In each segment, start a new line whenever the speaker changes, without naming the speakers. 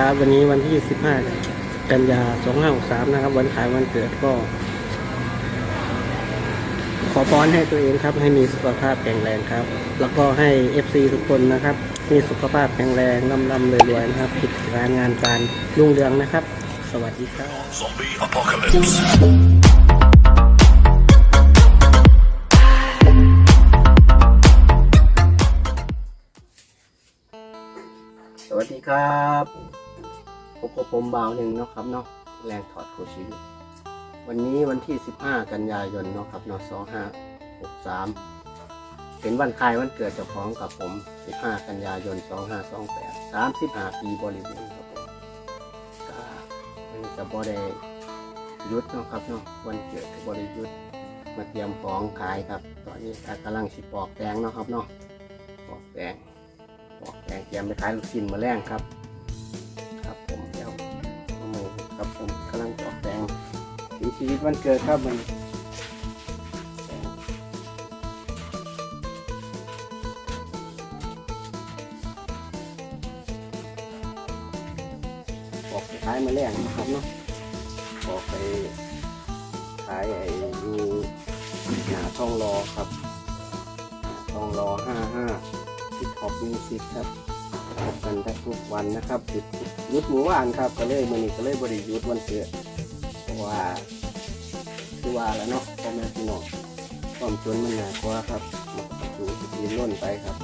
ครับวันนี้วันที่ 15 กันยา 2563 นะครับ วันขายวันเกิดก็ ขอพรให้ตัวเองครับ ให้มีสุขภาพแข็งแรงครับ แล้วก็ให้ FC ทุกคนนะครับ มีสุขภาพแข็งแรงร่ำรำรวยๆนะครับกิจการงานการรุ่งเรืองนะครับ สวัสดีครับ
Zombie apocalypse.
สวัสดีครับพ บกับผมบ่าวหนึ่งเนาะครับเนาะแรงถอดโคชีวิตวันนี้วันที่ 15 กันยายนเนาะครับเนาะ2563 เป็นวันคล้ายวันเกิดเจ้าของกับผม 15 กันยายน 2528 35 ปีบริบูรณ์ครับผมก็มันจะบ่ไดยุดเนาะครับเนาะวันเกิดบ่ได้หยุดมาเตรียมของขายครับ ตอนนี้กำลังสิปอกแตงเนาะครับเนาะปอกแตงบอกแกงเตรียมไปขายลูกชิ้นมาแรงครับ ชีวิตวันเกิดครับมันปอกไปขายมาแรงนะครับเนาะปอกไปขายไอ้ยู่หนาทองรอครับหน้องรอห้าห้าทิดขอบมิวสิกครับพบกันทุกวันนะครับหยุดหยุดหมู่บ้านครับก็เลยมันนี้ก็เลยบริยุทธ์วันเกิดเพราะว่า คือว่าแล้วเนาะพ่อแม่พี่น้องความจนมันหนักว่าครับมันก็สูงยืนล้นไปครับ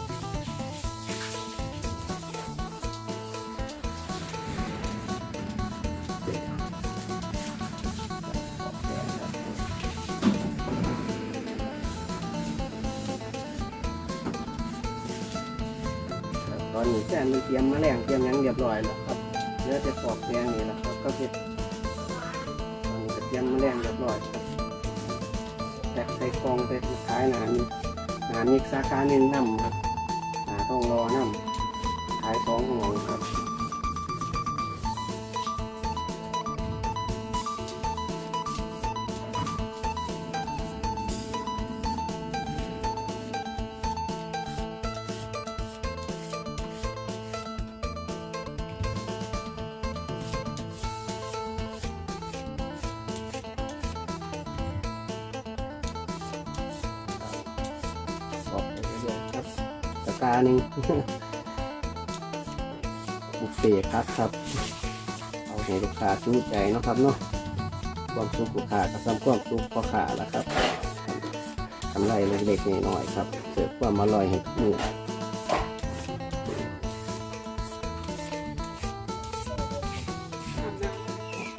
ตอนนี้แฟนมันเตรียมมาแรงเตรียมยังเรียบร้อยแล้วครับเหลือแต่ปอกแกงนี่แหละครับก็เก็บตอนนี้ก็เตรียมมาแรงเรียบร้อย ครับแพ็คใส่กองไปขายหนานี่หนานี่สาขาหนึ่งน้ำครับหนาต้องรอน้ำขายสองของครับ สาขาหนึ่งบุฟเฟ่ครับครับ เอาให้ลูกค้าชูใจนะครับเนาะความสุขลูกค้าก็ซ้ำความสุขพ่อค้าละครับทำไรเล็กๆน้อยๆครับ เสิร์ฟความอร่อยให้ทุกมือ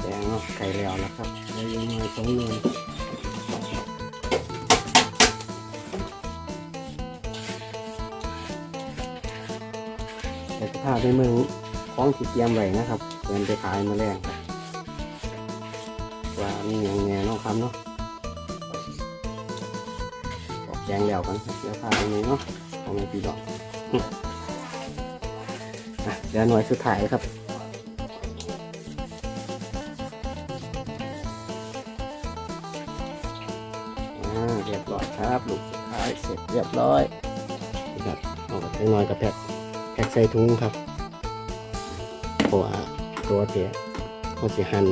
แดงเนาะไก่แล้วนะครับแล้วยังน้อยสองหน่ว ยแต่สภาพในเมืองของที่เตรียมไว้นะครับเดินไปขายมาแรงครับว่ามีอย่างแน่เนาะครับเนาะบอกแจงแล้วกันเดี๋ยวพาไปนี้เนาะเอามาปีดอกเดี๋ยวหน่วยสุดท้ายครับเรียบร้อยครับลูกสุดท้ายเสร็จเรียบร้อยนี่ครับเอาไปน้อยกับแพ็ ใส่ถุงครับเพราะว่าตัวเตี้ยเขาจะหั่น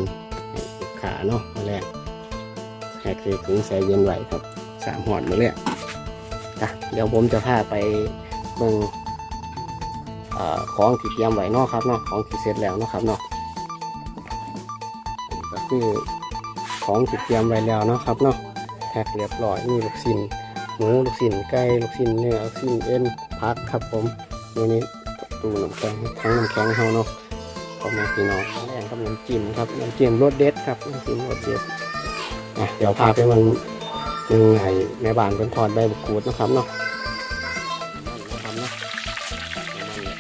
ขาเนาะมาแรกแพ็คใส่ถุงใส่เย็นไหวครับสามหอดมาเลยอะเดี๋ยวผมจะพาไปเบิ่งอ่อของที่เตรียมไว้นาะครับเนาะของที่เสร็จแล้วนะครับเนาะก็คือของที่เตรียมไว้แล้วเนาะครับเนาะแพ็คเรียบร้อยมีลูกชิ้นหมูลูกชิ้นไก่ลูกชิ้นเนื้อลูกชิ้นเอ็นผักครับผมนี่นี่ ตู้น้ำแข็งทั้งน้ำแข็งเฮาเนาะพอมาพี่น้องแรงกับน้ำจิ้มครับน้ำจิ้มรสเด็ดครับน้ำจิ้มรสเด็ดอะเดี๋ยวพาไปมันยังไงแม่บ้านเป็นทอดใบมะกรูดนะครับเนาะน้ำมันนะครับเนาะน้ำมันเลย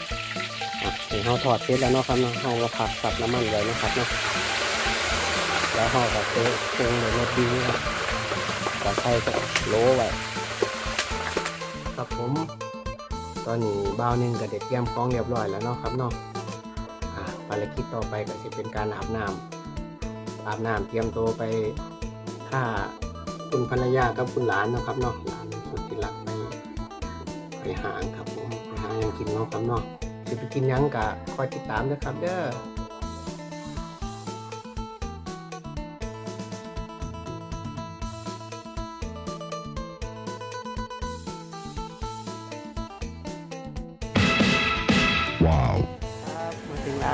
อะเห็นเฮาทอดเสร็จแล้วเนาะครับเนาะเฮาก็ผัดสับน้ำมันไว้นะครับเนาะแล้วเฮาก็เทเครื่องในรสดีครับก็ใส่กับโลไว้ครับผม ตอนนี้บ้าวหนึ่งกับเด็กเตรียมของเรียบร้อยแล้วเนาะครับเนาะภารกิจต่อไปก็จะเป็นการอาบน้ำอาบน้ำเตรียมตัวไปฆ่าคุณภรรยากับคุณหลานเนาะครับเนาะหลานสุดที่รักไปไปหางครับผมไปหายังกินเนาะครับเนาะจะไปกินยังกะคอยติดตามนะครับเด้อ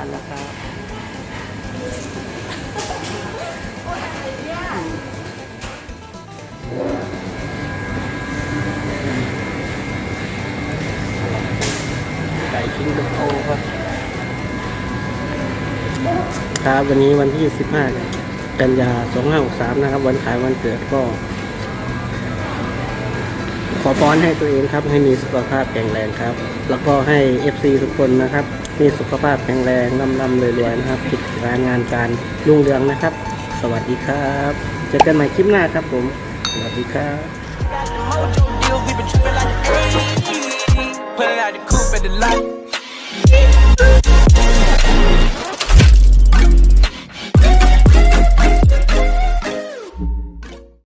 นแล้วครับไก่ชิ้นโตครับครับวันนี้วันที่ 15 กันยา 2563 นะครับ วันขายวันเกิดก็ข อพรให้ตัวเองครับ ให้มีสุขภาพแข็งแรงครับ แล้วก็ให้ FC ทุกคนนะครับ มีสุขภาพแข็งแรงร่ำร่ำรวยๆนะครับกิจการงานการรุ่งเรืองนะครับ สวัสดีครับเจอกันใหม่คลิปหน้าครับผม สวัสดีครับ